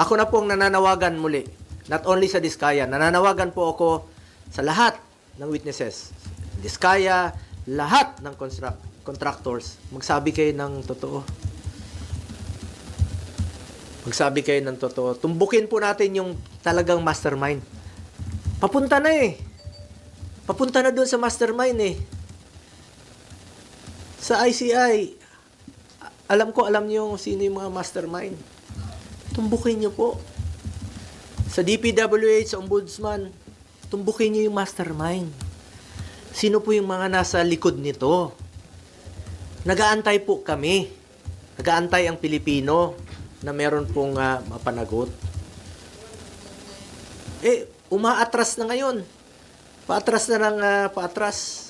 Ako na po ang nananawagan muli. Not only sa Diskaya, nananawagan po ako sa lahat ng witnesses. Diskaya, lahat ng construct, contractors, magsabi kayo ng totoo. Magsabi kayo ng totoo. Tumbukin po natin yung talagang mastermind. Papunta na eh. Papunta na doon sa mastermind eh. Sa ICI, alam ko, alam niyo sino yung mga mastermind. Tumbukin niyo po. Sa DPWH, sa Ombudsman, tumbukin niyo yung mastermind. Sino po yung mga nasa likod nito? Nagaantay po kami. Nagaantay ang Pilipino na meron pong ah, mapanagot. Eh, umaatras na ngayon. Paatras na ng ah, paatras.